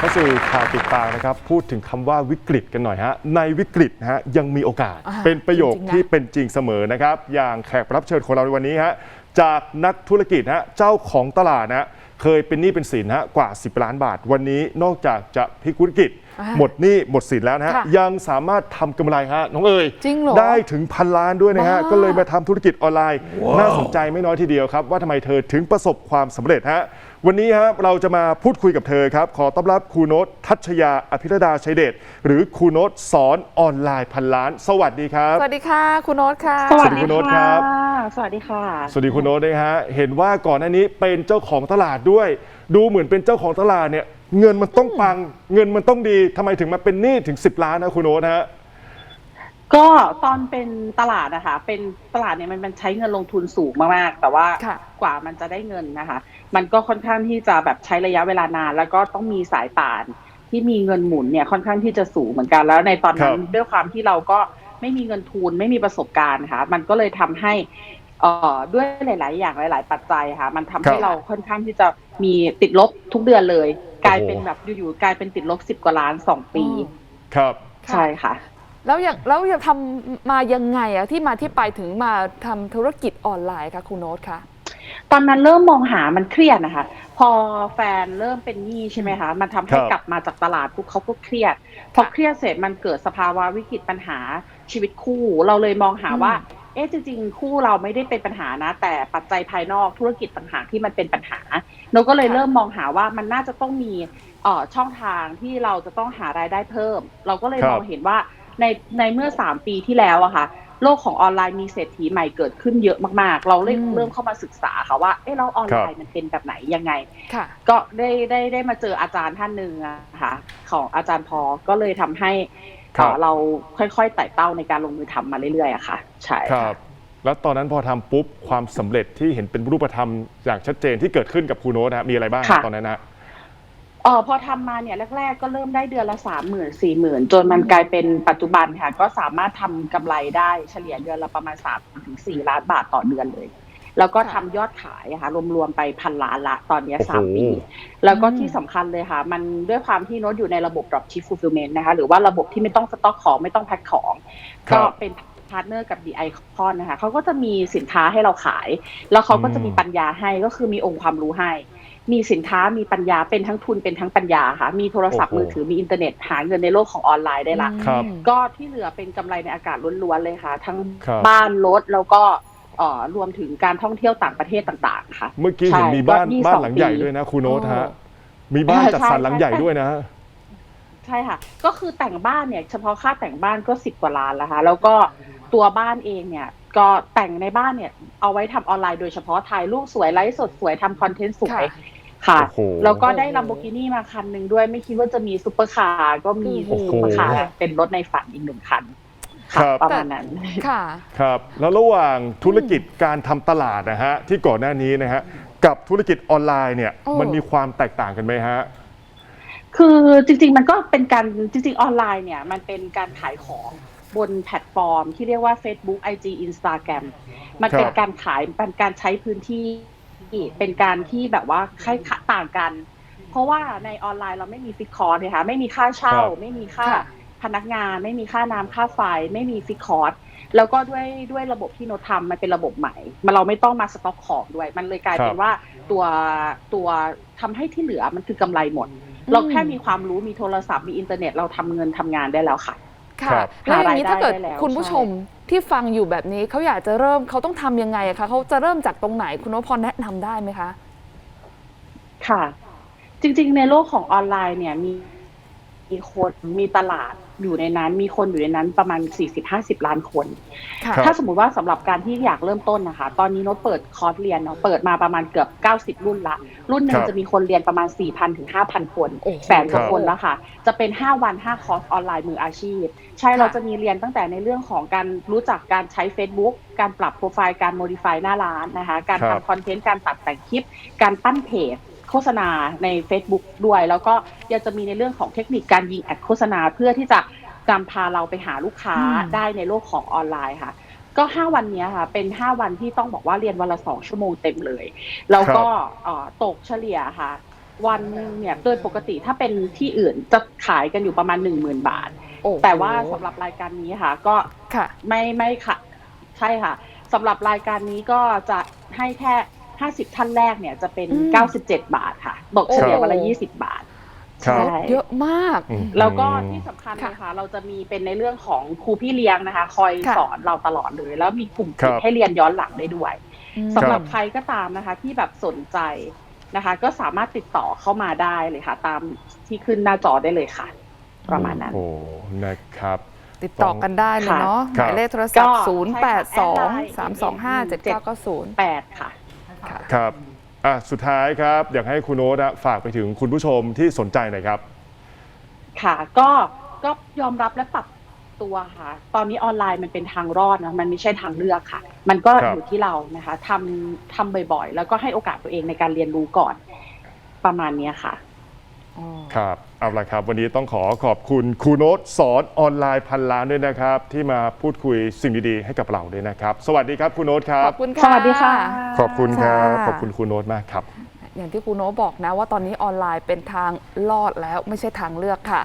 เข้าสู่ข่าวติดตามนะครับ พูดถึงคำว่าวิกฤตกันหน่อยฮะในวิกฤตนะฮะยังมีโอกาสอ่าเป็นประโยคจริงๆนะที่เป็นจริงเสมอนะครับ อย่างแขกรับเชิญของเราในวันนี้ฮะจากนักธุรกิจฮะเจ้าของตลาดนะฮะ เคยเป็นหนี้เป็นสินฮะกว่า 10 ล้านบาท วันนี้นอกจากจะพลิกวิกฤตอ่าหมดหนี้หมดสินแล้วนะฮะ ค่ะยังสามารถทำกำไรฮะน้องเอ๋ยจริงเหรอได้ถึงพันล้านด้วยนะฮะ ว้าก็เลยมาทำธุรกิจออนไลน์ น่าสนใจไม่น้อยทีเดียวครับ ว่าทำไมเธอถึงประสบความสำเร็จฮะวันนี้ฮะเราจะมาพูดคุยกับเธอครับ ขอต้อนรับครูโนตทัชยาอภิรดาชัยเดชหรือครูโนตสอนออนไลน์พันล้าน สวัสดีครับ สวัสดีค่ะคุณโน้ตค่ะ สวัสดีคุณโน้ตครับสวัสดีค่ะ สวัสดีคุณโนตนะฮะ เห็นว่าก่อนหน้านี้เป็นเจ้าของตลาดด้วย ดูเหมือนเป็นเจ้าของตลาดเนี่ย เงินมันต้องปัง เงินมันต้องดีทำไมถึงมาเป็นหนี้ถึง 10 ล้านนะคุณโนตฮะ ก็ตอนเป็นตลาดนะคะเป็นตลาดเนี่ยมันมันใช้เงินลงทุนสูงมากๆ แต่ว่าค่ะ กว่ามันจะได้เงินนะคะ มันก็ค่อนข้างที่จะแบบใช้ระยะเวลานาน แล้วก็ต้องมีสายป่านที่มีเงินหมุนเนี่ยค่อนข้างที่จะสูงเหมือนกันแล้วในตอนนั้นครับ ด้วยความที่เราก็ไม่มีเงินทุนไม่มีประสบการณ์ค่ะ มันก็เลยทำให้ เอ่อด้วยหลาย ๆ อย่างหลาย ๆ ปัจจัยค่ะ มันทำให้ครับเราค่อนข้างที่จะมีติดลบทุกเดือนเลย กลายโอ้โหเป็นแบบอยู่ ๆ กลายเป็นติดลบสิบกว่าล้านสองปี อืม ครับใช่ค่ะ แล้วอย่างแล้วจะทำมายังไงอะที่มาที่ไปถึงมาทำธุรกิจออนไลน์คะคุณโน้ตคะ ตอนนั้นเริ่มมองหามันเครียดนะคะ พอแฟนเริ่มเป็นหนี้ใช่ไหมคะ มันทำให้ครับ กลับมาจากตลาดปุ๊บเขาก็เครียด พอเครียดเสร็จมันเกิดสภาวะวิกฤตปัญหาชีวิตคู่ เราเลยมองหาว่าเอ๊ะจริงๆ คู่เราไม่ได้เป็นปัญหานะ แต่ปัจจัยภายนอกธุรกิจต่างหากที่มันเป็นปัญหาเราก็เลยเริ่มมองหาว่ามันน่าจะต้องมีเอ่อช่องทางที่เราจะต้องหารายได้เพิ่ม เราก็เลยครับมองเห็นว่าในในเมื่อสามปีที่แล้วอะค่ะ โลกของออนไลน์มีเศรษฐีใหม่เกิดขึ้นเยอะมากๆ เราเลยอืมเริ่มเข้ามาศึกษาค่ะว่าเอ๊ะเราออนไลครัน์บมันเป็นแบบไหนยังไงค่ะก็ได้ได้ได้มาเจออาจารย์ท่านหนึ่งอะค่ะของอาจารย์พอก็เลยทำให้ ครับเอ่อเราค่อยๆไต่เต้าในการลงมือทำมาเรื่อยๆอะค่ะ ใช่คค่ะรับ แล้วตอนนั้นพอทำปุ๊บความสำเร็จที่เห็นเป็นรูปธรรมอย่างชัดเจนที่เกิดขึ้นกับครูโนตนะมีอะไรบ้างค่ะตอนนั้นนะเออพอทำมาเนี่ยแรก ๆ ก็เริ่มได้เดือนละสามหมื่นสี่หมื่นจนมันกลายเป็นปัจจุบันค่ะ ก็สามารถทำกำไรได้เฉลี่ยเดือนละประมาณสามถึงสี่ล้านบาทต่อเดือนเลย แล้วก็ทำยอดขายอะค่ะรวมๆไปพันล้านละตอนเนี้ยโอ้โหสามปี แล้วก็อืมที่สำคัญเลยค่ะ มันด้วยความที่โน้ตอยู่ในระบบ dropship fulfillment นะคะ หรือว่าระบบที่ไม่ต้องสต็อกของไม่ต้องแพ็คของครัก็บเป็นพาร์ทเนอร์กับ The Icon นะคะเขาก็จะมีสินค้าให้เราขาย แล้วเขาก็จะมีอืมปัญญาให้ก็คือมีองค์ความรู้ให้ มีสินค้ามีปัญญาเป็นทั้งทุนเป็นทั้งปัญญาค่ะ มีโทรศัพท์โอ้โหมือถือมีอินเทอร์เน็ตหาเงินในโลกของออนไลน์ได้ละครับอืมก็ที่เหลือเป็นกำไรในอากาศล้วนๆเลยค่ะ ทั้งครับบ้านรถแล้วก็ เอ่อรวมถึงการท่องเที่ยวต่างประเทศต่างๆค่ะเมื่อกี้ใช่เห็นมีบ้านก็ยี่สิบบ้านสองหลังใหญ่ปีด้วยนะครูโนตอ๋อฮะมีบ้านจัดสรรใช่หลังใหญ่ด้วยนะ ใช่ค่ะ ก็คือแต่งบ้านเนี่ย เฉพาะค่าแต่งบ้านก็สิบกว่าล้านแล้วค่ะแล้วก็ตัวบ้านเองเนี่ย ก็แต่งในบ้านเนี่ย เอาไว้ทำออนไลน์โดยเฉพาะถ่ายรูปสวยไลฟ์สดสวยทำคอนเทนต์สวยค่ะค่ะโอ้โห แล้วก็ได้ลัมโบกินี่มาคันหนึ่งด้วย ไม่คิดว่าจะมีซุปเปอร์คาร์ก็มีโอ้โห ซุปเปอร์คาร์เป็นรถในฝันอีกหนึ่งคัน ครัค่ะบประมาณนั้น ค่ะ ครับแล้วระหว่างธุรกิจการทำตลาดนะฮะที่ก่อนหน้านี้นะฮะกับธุรกิจออนไลน์เนี่ยโอ้ มันมีความแตกต่างกันไหมฮะ คือจริง ๆ มันก็เป็นการจริง ๆ ออนไลน์เนี่ยมันเป็นการขายของบนแพลตฟอร์ม ที่เรียกว่า Facebook IG Instagram มันเป็นครับ การขายเป็นการใช้พื้นที่เป็นการที่แบบว่าคล้ายๆต่างกัน เพราะว่าในออนไลน์เราไม่มีฟิกคอร์สนะคะไม่มีค่าเช่าครับไม่มีค่าค่ะ พนักงานไม่มีค่าน้ำค่าไฟไม่มีฟิกคอร์สแล้วก็ด้วยด้วยระบบที่โนตทำมันเป็นระบบใหม่มันเราไม่ต้องมาสต็อกของด้วย มันเลยกลายเป็นว่าตัวตัวทำให้ที่เหลือมันคือกำไรหมด เราแค่มีความรู้มีโทรศัพท์มีอินเทอร์เน็ตเราทำเงินทำงานได้แล้วค่ะ ค่ะครับแล้วอย่างนี้หารายได้ถ้าเกิดได้แล้วคุณผู้ชมที่ฟังอยู่แบบนี้เขาอยากจะเริ่มเขาต้องทำยังไงอะคะเขาจะเริ่มจากตรงไหนคุณโน้ตพอแนะนำได้ไหมคะ ค่ะ จริง ๆ ในโลกของออนไลน์เนี่ยมี มีคนมีตลาดอยู่ในนั้น มีคนอยู่ในนั้นประมาณ 40-50 ล้านคน ค่ะครับถ้าสมมติว่าสำหรับการที่อยากเริ่มต้นนะคะ ตอนนี้โน้ตเปิดคอร์สเรียนเนาะเปิดมาประมาณเกือบ 90 รุ่นละ รุ่นหนึ่คงรับจะมีคนเรียนประมาณ 4,000ถึง5,000 คนโอ้โห แสนกว่าคนแล้วค่ะ จะเป็น 5 วัน 5 คอร์สออนไลน์มืออาชีพ ใช่ค่ะเราจะมีเรียนตั้งแต่ในเรื่องของการรู้จักการใช้ Facebook การปรับโปรไฟล์การโมดิฟายหน้าร้านนะคะ การครับ ทำคอนเทนต์การตัดแต่งคลิป การปั้นเพจ โฆษณาใน Facebook ด้วย แล้วก็ยังจะมีในเรื่องของเทคนิคการยิงแอดโฆษณาเพื่อที่จะนำพาเราไปหาลูกค้าอืมได้ในโลกของออนไลน์ค่ะ ก็ 5 วันเนี้ยค่ะ เป็น 5 วันที่ต้องบอกว่าเรียนวันละ 2 ชั่วโมงเต็มเลย แล้วก็เอ่อตกเฉลี่ยค่ะ วันหนึงเนี่ยโดยปกติถ้าเป็นที่อื่นจะขายกันอยู่ประมาณ 1 0,000 บาทโอ้แต่ว่าสำหรับรายการนี้ค่ะ ก็ค่ะไม่ไม่ค่ะ ใช่ค่ะสำหรับรายการนี้ก็จะให้แค่ 50 ท่านแรกเนี่ยจะเป็น อืม 97 บาทค่ะตกเฉลี่ยวันละ 20 บาท ครับ ใช่ เยอะมากอืมแล้วก็ที่สำคัญค่ะเลยค่ะเราจะมีเป็นในเรื่องของครูพี่เลี้ยงนะคะ คอยค่ะ สอนเราตลอดเลย แล้วมีกลุ่มครับ ให้เรียนย้อนหลังได้ด้วยอืมสำหรับครับใครก็ตามนะคะที่แบบสนใจนะคะ ก็สามารถติดต่อเข้ามาได้เลยค่ะ ตามที่ขึ้นหน้าจอได้เลยค่ะ ประมาณนั้น โอ้นะครับ ติดต่อกันได้เลยเนาะหครับมายเลขโทรศัพท์ ก็0ใช่8ค่ะ2 3 2 5 7 9 9 0 8ค่ะ ค่ะครับอะสุดท้ายครับ อยากให้คุณโน้ตอะฝากไปถึงคุณผู้ชมที่สนใจหน่อยครับ ค่ะ ก็ก็ยอมรับและปรับตัวค่ะ ตอนนี้ออนไลน์มันเป็นทางรอดนะมันไม่ใช่ทางเลือกค่ะ มันก็ครับอยู่ที่เรานะคะทำทำบ่อยๆ แล้วก็ให้โอกาสตัวเองในการเรียนรู้ก่อน ประมาณเนี้ยค่ะ อ๋อ ครับ เอาละครับ วันนี้ต้องขอขอบคุณครูโน้ตสอนออนไลน์พันล้านด้วยนะครับ ที่มาพูดคุยสิ่งดีๆให้กับเราด้วยนะครับ สวัสดีครับครูโน้ตครัขบ อบคุณค่ะ สวัสดีค่ะ ขอบคุณครับค่ะขอบคุณครูโน้ตมากครับ อย่างที่ครูโน้ตบอกนะว่าตอนนี้ออนไลน์เป็นทางลอดแล้วไม่ใช่ทางเลือกค่ะ